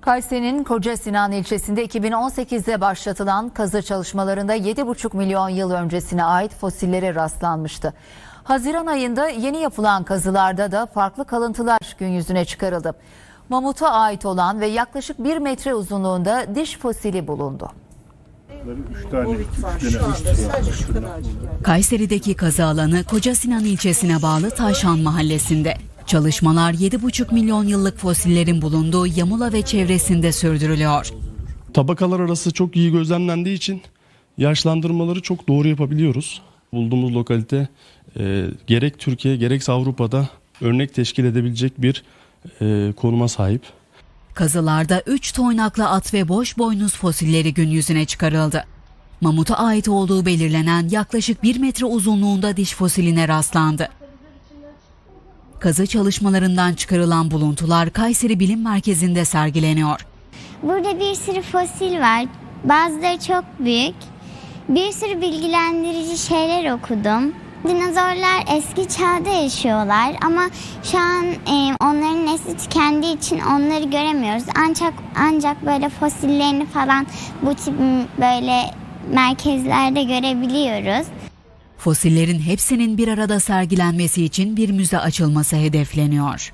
Kayseri'nin Koca Sinan ilçesinde 2018'de başlatılan kazı çalışmalarında 7,5 milyon yıl öncesine ait fosillere rastlanmıştı. Haziran ayında yeni yapılan kazılarda da farklı kalıntılar gün yüzüne çıkarıldı. Mamuta ait olan ve yaklaşık 1 metre uzunluğunda diş fosili bulundu. Kayseri'deki kazı alanı Koca Sinan ilçesine bağlı Tayşan mahallesinde. Çalışmalar 7,5 milyon yıllık fosillerin bulunduğu Yamula ve çevresinde sürdürülüyor. Tabakalar arası çok iyi gözlemlendiği için yaşlandırmaları çok doğru yapabiliyoruz. Bulduğumuz lokalite e, gerek Türkiye gerekse Avrupa'da örnek teşkil edebilecek bir e, konuma sahip. Kazılarda 3 toynaklı at ve boş boynuz fosilleri gün yüzüne çıkarıldı. Mamuta ait olduğu belirlenen yaklaşık 1 metre uzunluğunda diş fosiline rastlandı. Kazı çalışmalarından çıkarılan buluntular Kayseri Bilim Merkezi'nde sergileniyor. Burada bir sürü fosil var. Bazıları çok büyük. Bir sürü bilgilendirici şeyler okudum. Dinozorlar eski çağda yaşıyorlar ama şu an e, onların nesli tükendiği için onları göremiyoruz. Ancak ancak böyle fosillerini falan bu tip böyle merkezlerde görebiliyoruz. Fosillerin hepsinin bir arada sergilenmesi için bir müze açılması hedefleniyor.